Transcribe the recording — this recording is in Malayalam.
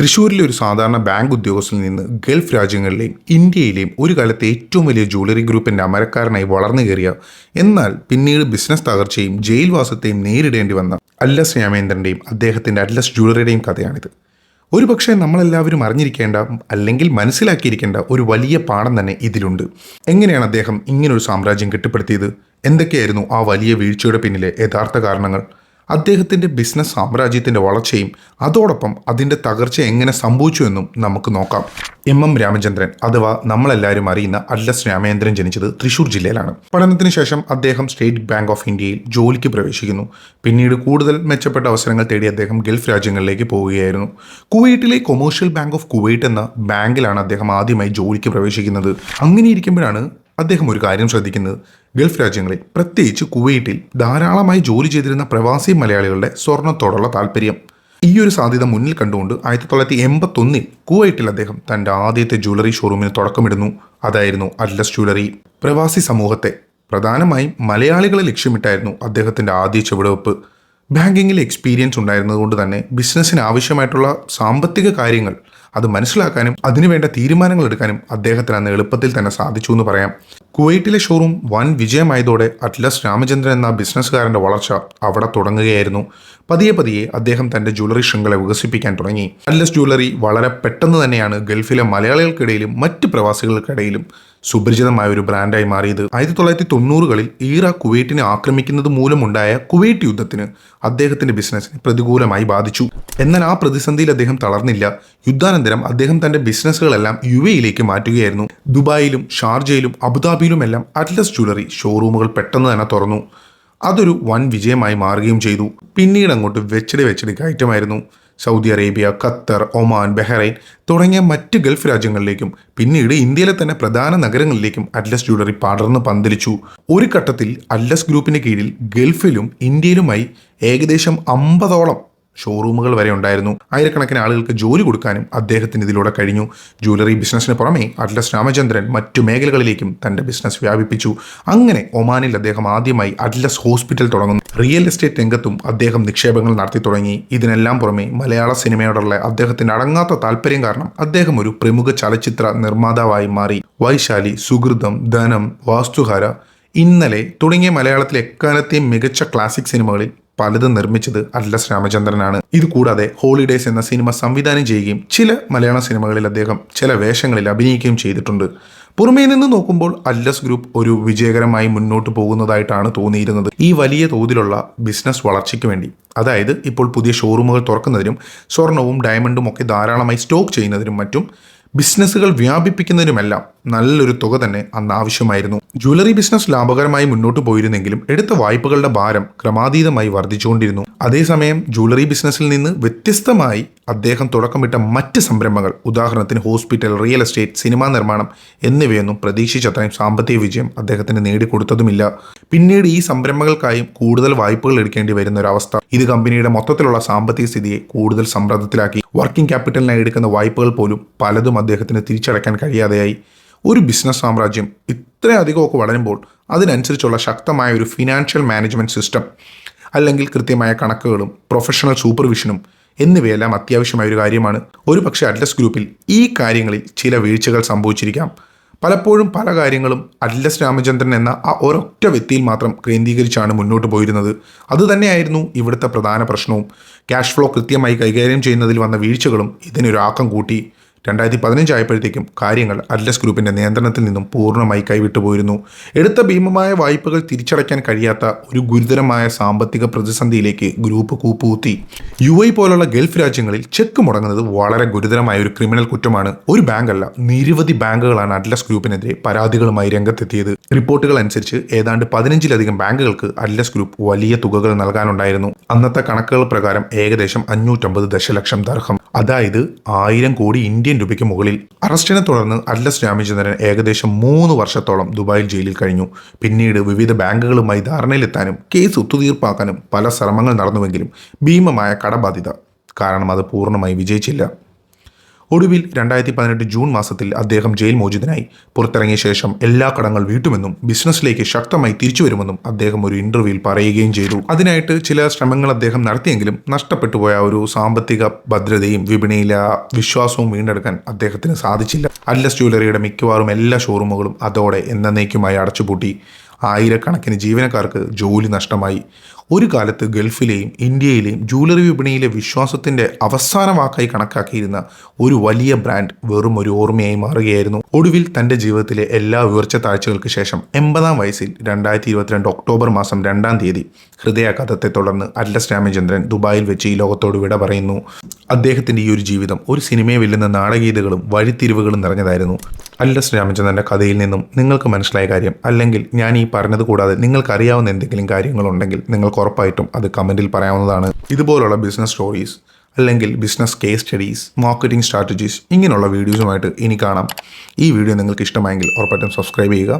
തൃശ്ശൂരിലെ ഒരു സാധാരണ ബാങ്ക് ഉദ്യോഗസ്ഥനിൽ നിന്ന് ഗൾഫ് രാജ്യങ്ങളിലെയും ഇന്ത്യയിലെയും ഒരു കാലത്തെ ഏറ്റവും വലിയ ജ്വല്ലറി ഗ്രൂപ്പിന്റെ അമരക്കാരനായി വളർന്നു കയറിയ എന്നാൽ പിന്നീട് ബിസിനസ് തകർച്ചയും ജയിൽവാസത്തെയും നേരിടേണ്ടി വന്ന അല്ലസ് രാമേന്ദ്രന്റെയും അദ്ദേഹത്തിന്റെ അല്ലസ് ജ്വല്ലറിയുടെയും കഥയാണിത്. ഒരുപക്ഷെ നമ്മളെല്ലാവരും അറിഞ്ഞിരിക്കേണ്ട അല്ലെങ്കിൽ മനസ്സിലാക്കിയിരിക്കേണ്ട ഒരു വലിയ പാഠം തന്നെ ഇതിലുണ്ട്. എങ്ങനെയാണ് അദ്ദേഹം ഇങ്ങനൊരു സാമ്രാജ്യം കെട്ടിപ്പടുത്തിയത്? എന്തൊക്കെയായിരുന്നു ആ വലിയ വീഴ്ചയുടെ പിന്നിലെ യഥാർത്ഥ കാരണങ്ങൾ? അദ്ദേഹത്തിന്റെ ബിസിനസ് സാമ്രാജ്യത്തിന്റെ വളർച്ചയും അതോടൊപ്പം അതിന്റെ തകർച്ച എങ്ങനെ സംഭവിച്ചു എന്നും നമുക്ക് നോക്കാം. എം എം രാമചന്ദ്രൻ അഥവാ നമ്മളെല്ലാവരും അറിയുന്ന അല്ലസ് രാമേന്ദ്രൻ ജനിച്ചത് തൃശൂർ ജില്ലയിലാണ്. പഠനത്തിന് ശേഷം അദ്ദേഹം സ്റ്റേറ്റ് ബാങ്ക് ഓഫ് ഇന്ത്യയിൽ ജോലിക്ക് പ്രവേശിക്കുന്നു. പിന്നീട് കൂടുതൽ മെച്ചപ്പെട്ട അവസരങ്ങൾ തേടി അദ്ദേഹം ഗൾഫ് രാജ്യങ്ങളിലേക്ക് പോവുകയായിരുന്നു. കുവൈറ്റിലെ കൊമേഴ്ഷ്യൽ ബാങ്ക് ഓഫ് കുവൈറ്റ് എന്ന ബാങ്കിലാണ് അദ്ദേഹം ആദ്യമായി ജോലിക്ക് പ്രവേശിക്കുന്നത്. അങ്ങനെ ഇരിക്കുമ്പോഴാണ് അദ്ദേഹം ഒരു കാര്യം ശ്രദ്ധിക്കുന്നത്. ഗൾഫ് രാജ്യങ്ങളിൽ പ്രത്യേകിച്ച് കുവൈറ്റിൽ ധാരാളമായി ജോലി ചെയ്തിരുന്ന പ്രവാസി മലയാളികളുടെ സ്വർണത്തോടുള്ള താല്പര്യം. ഈ ഒരു സാധ്യത മുന്നിൽ കണ്ടുകൊണ്ട് ആയിരത്തി തൊള്ളായിരത്തി എൺപത്തൊന്നിൽ കുവൈറ്റിൽ അദ്ദേഹം തന്റെ ആദ്യത്തെ ജ്വല്ലറി ഷോറൂമിന് തുടക്കമിടുന്നു. അതായിരുന്നു അറ്റ്ലസ് ജ്വല്ലറി. പ്രവാസി സമൂഹത്തെ പ്രധാനമായും മലയാളികളെ ലക്ഷ്യമിട്ടായിരുന്നു അദ്ദേഹത്തിന്റെ ആദ്യ ചുവടുവെപ്പ് ബാങ്കിങ്ങിൽ എക്സ്പീരിയൻസ് ഉണ്ടായിരുന്നതുകൊണ്ട് തന്നെ ബിസിനസ്സിന് ആവശ്യമായിട്ടുള്ള സാമ്പത്തിക കാര്യങ്ങൾ അത് മനസ്സിലാക്കാനും അതിനുവേണ്ട തീരുമാനങ്ങൾ എടുക്കാനും അദ്ദേഹത്തിന് അന്ന് എളുപ്പത്തിൽ തന്നെ സാധിച്ചു എന്ന് പറയാം. കുവൈറ്റിലെ ഷോറൂം വൻ വിജയമായതോടെ അറ്റ്ലസ് രാമചന്ദ്രൻ എന്ന ബിസിനസ്സുകാരന്റെ വളർച്ച അവിടെ തുടങ്ങുകയായിരുന്നു. പതിയെ പതിയെ അദ്ദേഹം തന്റെ ജ്വല്ലറി ശൃംഖല വികസിപ്പിക്കാൻ തുടങ്ങി. അറ്റ്ലസ് ജ്വല്ലറി വളരെ പെട്ടെന്ന് തന്നെയാണ് ഗൾഫിലെ മലയാളികൾക്കിടയിലും മറ്റ് പ്രവാസികൾക്കിടയിലും സുപരിചിതമായ ഒരു ബ്രാൻഡായി മാറിയത്. ആയിരത്തി തൊള്ളായിരത്തി തൊണ്ണൂറുകളിൽ ഈറ കുവൈറ്റിനെ ആക്രമിക്കുന്നത് മൂലമുണ്ടായ കുവൈറ്റ് യുദ്ധത്തിന് അദ്ദേഹത്തിന്റെ ബിസിനസ്സിനെ പ്രതികൂലമായി ബാധിച്ചു. എന്നാൽ ആ പ്രതിസന്ധിയിൽ അദ്ദേഹം തളർന്നില്ല. യുദ്ധാനന്തരം അദ്ദേഹം തന്റെ ബിസിനസ്സുകളെല്ലാം യു എയിലേക്ക് മാറ്റുകയായിരുന്നു. ദുബായിലും ഷാർജയിലും അബുദാബിയിലുമെല്ലാം അറ്റ്ലസ് ജ്വല്ലറി ഷോറൂമുകൾ പെട്ടെന്ന് തന്നെ തുറന്നു. അതൊരു വൻ വിജയമായി മാറുകയും ചെയ്തു. പിന്നീട് അങ്ങോട്ട് വെച്ചടി വെച്ചടി കയറ്റമായിരുന്നു. Saudi Arabia Qatar Oman Bahrain തുടങ്ങിയ മറ്റ് ഗൾഫ് രാജ്യങ്ങളിലേക്കും പിന്നീട് ഇന്ത്യയിലെ തന്നെ പ്രധാന നഗരങ്ങളിലേക്കും അറ്റ്ലസ് ജ്വല്ലറി പടർന്ന് പന്തലിച്ചു. ഒരു ഘട്ടത്തിൽ അറ്റ്ലസ് ഗ്രൂപ്പിന് കീഴിൽ ഗൾഫിലും ഇന്ത്യയിലുമായി ഏകദേശം അമ്പതോളം ഷോറൂമുകൾ വരെ ഉണ്ടായിരുന്നു. ആയിരക്കണക്കിന് ആളുകൾക്ക് ജോലി കൊടുക്കാനും അദ്ദേഹത്തിന് ഇതിലൂടെ കഴിഞ്ഞു. ജ്വല്ലറി ബിസിനസ്സിന് പുറമെ അറ്റ്ലസ് രാമചന്ദ്രൻ മറ്റു മേഖലകളിലേക്കും തന്റെ ബിസിനസ് വ്യാപിപ്പിച്ചു. അങ്ങനെ ഒമാനിൽ അദ്ദേഹം ആദ്യമായി അറ്റ്ലസ് ഹോസ്പിറ്റൽ തുടങ്ങുന്നു. റിയൽ എസ്റ്റേറ്റ് രംഗത്തും അദ്ദേഹം നിക്ഷേപങ്ങൾ നടത്തി തുടങ്ങി. ഇതിനെല്ലാം പുറമെ മലയാള സിനിമയോടുള്ള അദ്ദേഹത്തിന്റെ അടങ്ങാത്ത താല്പര്യം കാരണം അദ്ദേഹം ഒരു പ്രമുഖ ചലച്ചിത്ര നിർമ്മാതാവായി മാറി. വൈശാലി സുഹൃതം ധനം വാസ്തുഹാര ഇന്നലെ തുടങ്ങിയ മലയാളത്തിലെ എക്കാലത്തെയും മികച്ച ക്ലാസിക് സിനിമകളിൽ പലതും നിർമ്മിച്ചത് അറ്റ്ലസ് രാമചന്ദ്രനാണ്. ഇത് കൂടാതെ ഹോളിഡേയ്സ് എന്ന സിനിമ സംവിധാനം ചെയ്യുകയും ചില മലയാള സിനിമകളിൽ അദ്ദേഹം ചില വേഷങ്ങളിൽ അഭിനയിക്കുകയും ചെയ്തിട്ടുണ്ട്. പുറമേ നിന്ന് നോക്കുമ്പോൾ അല്ലസ് ഗ്രൂപ്പ് ഒരു വിജയകരമായി മുന്നോട്ട് പോകുന്നതായിട്ടാണ് തോന്നിയിരുന്നത്. ഈ വലിയ തോതിലുള്ള ബിസിനസ് വളർച്ചയ്ക്ക് വേണ്ടി. അതായത് ഇപ്പോൾ പുതിയ ഷോറൂമുകൾ തുറക്കുന്നതിനും സ്വർണവും ഡയമണ്ടും ഒക്കെ ധാരാളമായി സ്റ്റോക്ക് ചെയ്യുന്നതിനും മറ്റും ബിസിനസ്സുകൾ വ്യാപിപ്പിക്കുന്നതിനുമെല്ലാം നല്ലൊരു തുക തന്നെ അന്ന് ആവശ്യമായിരുന്നു. ജ്വല്ലറി ബിസിനസ് ലാഭകരമായി മുന്നോട്ട് പോയിരുന്നെങ്കിലും എടുത്ത വായ്പകളുടെ ഭാരം ക്രമാതീതമായി വർദ്ധിച്ചുകൊണ്ടിരുന്നു. അതേസമയം ജ്വല്ലറി ബിസിനസ്സിൽ നിന്ന് വ്യത്യസ്തമായി അദ്ദേഹം തുടക്കമിട്ട മറ്റ് സംരംഭങ്ങൾ ഉദാഹരണത്തിന് ഹോസ്പിറ്റൽ റിയൽ എസ്റ്റേറ്റ് സിനിമാ നിർമ്മാണം എന്നിവയൊന്നും പ്രതീക്ഷിച്ചത്രയും സാമ്പത്തിക വിജയം അദ്ദേഹത്തിന് നേടിക്കൊടുത്തതുമില്ല. പിന്നീട് ഈ സംരംഭങ്ങൾക്കായും കൂടുതൽ വായ്പകൾ എടുക്കേണ്ടി വരുന്ന ഒരു അവസ്ഥ. ഇത് കമ്പനിയുടെ മൊത്തത്തിലുള്ള സാമ്പത്തിക സ്ഥിതിയെ കൂടുതൽ സമ്മർദ്ദത്തിലാക്കി. വർക്കിംഗ് ക്യാപിറ്റലിനായി എടുക്കുന്ന വായ്പകൾ പോലും പലതും അദ്ദേഹത്തിന് തിരിച്ചടയ്ക്കാൻ കഴിയാതെയായി. ഒരു ബിസിനസ് സാമ്രാജ്യം ഇത്രയധികമൊക്കെ വളരുമ്പോൾ അതിനനുസരിച്ചുള്ള ശക്തമായ ഒരു ഫിനാൻഷ്യൽ മാനേജ്മെന്റ് സിസ്റ്റം അല്ലെങ്കിൽ കൃത്യമായ കണക്കുകളും പ്രൊഫഷണൽ സൂപ്പർവിഷനും എന്നിവയെല്ലാം അത്യാവശ്യമായ ഒരു കാര്യമാണ്. ഒരു പക്ഷേ അറ്റ്ലസ് ഗ്രൂപ്പിൽ ഈ കാര്യങ്ങളിൽ ചില വീഴ്ചകൾ സംഭവിച്ചിരിക്കാം. പലപ്പോഴും പല കാര്യങ്ങളും അഡ്ലസ് രാമചന്ദ്രൻ എന്ന ആ ഒരൊറ്റ വ്യക്തിയിൽ മാത്രം കേന്ദ്രീകരിച്ചാണ് മുന്നോട്ട് പോയിരുന്നത്. അതുതന്നെയായിരുന്നു ഇവിടുത്തെ പ്രധാന പ്രശ്നവും. ക്യാഷ് ഫ്ലോ കൃത്യമായി കൈകാര്യം ചെയ്യുന്നതിൽ വന്ന വീഴ്ചകളും ഇതിനൊരാക്കം കൂട്ടി. രണ്ടായിരത്തി പതിനഞ്ചായപ്പോഴത്തേക്കും കാര്യങ്ങൾ അറ്റ്ലസ് ഗ്രൂപ്പിന്റെ നിയന്ത്രണത്തിൽ നിന്നും പൂർണമായി കൈവിട്ടുപോയിരുന്നു എടുത്ത ഭീമമായ വായ്പകൾ തിരിച്ചടയ്ക്കാൻ കഴിയാത്ത ഒരു ഗുരുതരമായ സാമ്പത്തിക പ്രതിസന്ധിയിലേക്ക് ഗ്രൂപ്പ് കൂപ്പുകുത്തി. യു ഐ പോലുള്ള ഗൾഫ് രാജ്യങ്ങളിൽ ചെക്ക് മുടങ്ങുന്നത് വളരെ ഗുരുതരമായ ഒരു ക്രിമിനൽ കുറ്റമാണ്. ഒരു ബാങ്കല്ല നിരവധി ബാങ്കുകളാണ് അറ്റ്ലസ് ഗ്രൂപ്പിനെതിരെ പരാതികളുമായി രംഗത്തെത്തിയത്. റിപ്പോർട്ടുകൾ അനുസരിച്ച് ഏതാണ്ട് പതിനഞ്ചിലധികം ബാങ്കുകൾക്ക് അറ്റ്ലസ് ഗ്രൂപ്പ് വലിയ തുകകൾ നൽകാനുണ്ടായിരുന്നു. അന്നത്തെ കണക്കുകൾ പ്രകാരം ഏകദേശം അഞ്ഞൂറ്റമ്പത് ദശലക്ഷം ദർഹം. അതായത് ആയിരം കോടി ഇന്ത്യൻ രൂപയ്ക്ക് മുകളിൽ. അറസ്റ്റിനെ തുടർന്ന് അഡ്ലസ് രാമചന്ദ്രൻ ഏകദേശം മൂന്ന് വർഷത്തോളം ദുബായിൽ ജയിലിൽ കഴിഞ്ഞു. പിന്നീട് വിവിധ ബാങ്കുകളുമായി ധാരണയിലെത്താനും കേസ് ഒത്തുതീർപ്പാക്കാനും പല ശ്രമങ്ങൾ നടന്നുവെങ്കിലും ഭീമമായ കടബാധ്യത. കാരണം അത് പൂർണമായി വിജയിച്ചില്ല. ഒടുവിൽ രണ്ടായിരത്തി പതിനെട്ട് ജൂൺ മാസത്തിൽ അദ്ദേഹം ജയിൽ മോചിതനായി. പുറത്തിറങ്ങിയ ശേഷം എല്ലാ കടങ്ങൾ വീട്ടുമെന്നും ബിസിനസ്സിലേക്ക് ശക്തമായി തിരിച്ചു വരുമെന്നും അദ്ദേഹം ഒരു ഇന്റർവ്യൂവിൽ പറയുകയും ചെയ്തു. അതിനായിട്ട് ചില ശ്രമങ്ങൾ അദ്ദേഹം നടത്തിയെങ്കിലും നഷ്ടപ്പെട്ടുപോയ പോയ ഒരു സാമ്പത്തിക ഭദ്രതയും വിപണിയിലെ വിശ്വാസവും വീണ്ടെടുക്കാൻ അദ്ദേഹത്തിന് സാധിച്ചില്ല. അല്ലസ് ജ്വല്ലറിയുടെ മിക്കവാറും എല്ലാ ഷോറൂമുകളും അതോടെ എന്നേക്കുമായി അടച്ചുപൂട്ടി. ആയിരക്കണക്കിന് ജീവനക്കാർക്ക് ജോലി നഷ്ടമായി. ഒരു കാലത്ത് ഗൾഫിലെയും ഇന്ത്യയിലെയും ജൂവലറി വിപണിയിലെ വിശ്വാസത്തിന്റെ അവസാന വാക്കായി കണക്കാക്കിയിരുന്ന ഒരു വലിയ ബ്രാൻഡ് വെറും ഒരു ഓർമ്മയായി മാറുകയായിരുന്നു. ഒടുവിൽ തന്റെ ജീവിതത്തിലെ എല്ലാ ഉയർച്ച താഴ്ചകൾക്ക് ശേഷം എൺപതാം വയസ്സിൽ രണ്ടായിരത്തി ഇരുപത്തിരണ്ട് ഒക്ടോബർ മാസം രണ്ടാം തീയതി ഹൃദയാഘാതത്തെ തുടർന്ന് അറ്റ്ലസ് രാമചന്ദ്രൻ ദുബായിൽ വെച്ച് ഈ ലോകത്തോട് വിട പറയുന്നു. അദ്ദേഹത്തിന്റെ ഈ ഒരു ജീവിതം ഒരു സിനിമയെ വെല്ലുന്ന നാടകീയതകളും വഴിത്തിരിവുകളും നിറഞ്ഞതായിരുന്നു. അല്ലസ് രാമചന്ദ്രന്റെ കഥയിൽ നിന്നും നിങ്ങൾക്ക് മനസ്സിലായ കാര്യം അല്ലെങ്കിൽ ഞാൻ ഈ പറഞ്ഞത് കൂടാതെ നിങ്ങൾക്ക് അറിയാവുന്ന എന്തെങ്കിലും കാര്യങ്ങളുണ്ടെങ്കിൽ നിങ്ങൾക്ക് ഉറപ്പായിട്ടും അത് കമന്റിൽ പറയാവുന്നതാണ്. ഇതുപോലുള്ള ബിസിനസ് സ്റ്റോറീസ് അല്ലെങ്കിൽ business case studies marketing strategies ഇങ്ങനെയുള്ള വീഡിയോസുമായിട്ട് ഇനി കാണാം. ഈ വീഡിയോ നിങ്ങൾക്ക് ഇഷ്ടമായെങ്കിൽ ഉറപ്പായിട്ടും സബ്സ്ക്രൈബ് ചെയ്യുക.